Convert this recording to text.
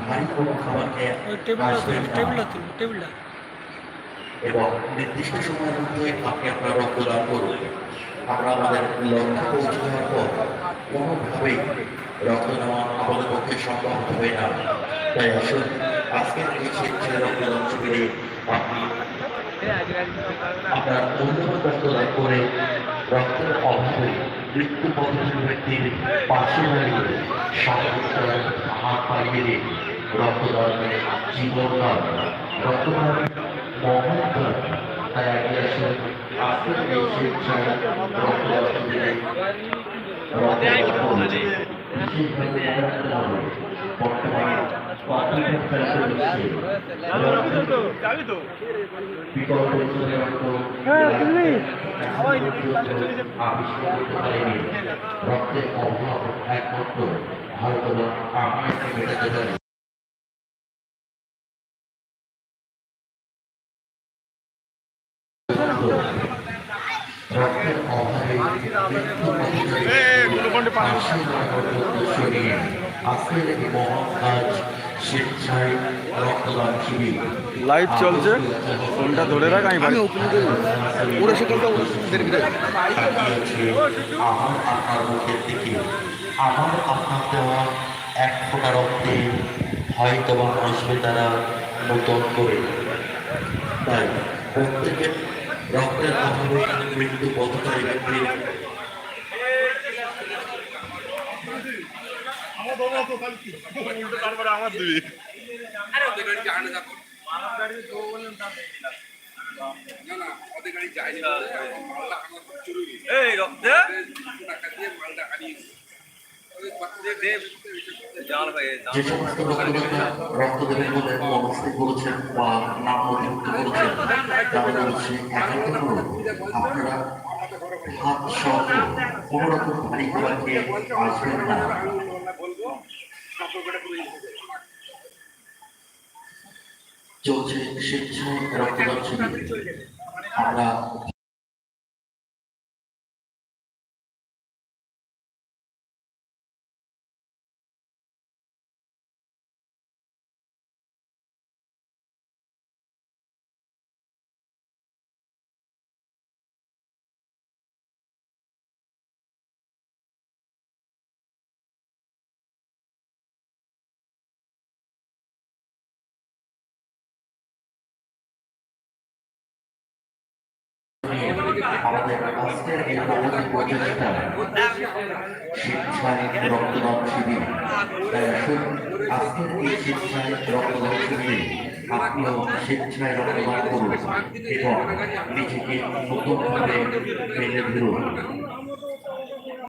ভারী কোনো খাবার খেয়ে ওই টেবিলটা আসবেন তুলো না। টেবিলটা তুলো টেবিলটা। এবং নির্দিষ্ট সময়ের মধ্যে আপনি আপনার রক্তদান করুন। আমরা আমাদের লক্ষ্যে পৌঁছে যাওয়ার পর কোনোভাবেই রক্ত নেওয়া আমাদের পক্ষে সম্ভব হবে না। তাই আসুন আজকের এই স্বেচ্ছায় রক্তদান শিবিরে আপনি আপনার মূল্যবান রক্তদান করে রক্তের অভাবে মৃত্যু পদ্ধতির ব্যক্তির পাশে দাঁড়িয়ে সহযোগিতার হাত পাড়িয়ে দিন রক্তদান জীবন দান রক্তদান মহান দান তাই আগে আসুন স্বেচ্ছায় রক্তদান। রক্তদান মনে বর্তমানে রক্তের অভাব একমাত্র হয়তো আমি মেটাতে পারি রক্তের অভাবে আজকের এই মহান কাজ স্বেচ্ছায় রক্তদান শিবির লাইভ চলছে। ফোনটা ধরে রাখ আমি বাড়ি ওরা সেখানটা ওদের আমার আপনার মুখের দিকে আমার আপনার দেওয়া এক ফোঁটা রক্তে হয়তো বা আসবে তারা নতুন করে তাই প্রত্যেকের রক্তের অভাবে মৃত্যু পথচারী ব্যক্তির তারপরে আমার দিবি এই রক্তে যে সমস্ত রক্তদাতা রক্ত দেবেন বলে মনস্থির করেছেন বা নাম একান্ত আপনারা হাত সহ কোনো রকম ভারী খেয়ে আসবেন না। চলছে স্বেচ্ছায় রক্তদান আমরা আমাদের আজকের এই মহৎ প্রচেষ্টা স্বেচ্ছায় রক্তদান শিবির আজকের এই স্বেচ্ছায় রক্তদান শিবিরে আপনিও স্বেচ্ছায় রক্তদান করুন। এবং নিজেকে নতুনভাবে মেলে ধরুন।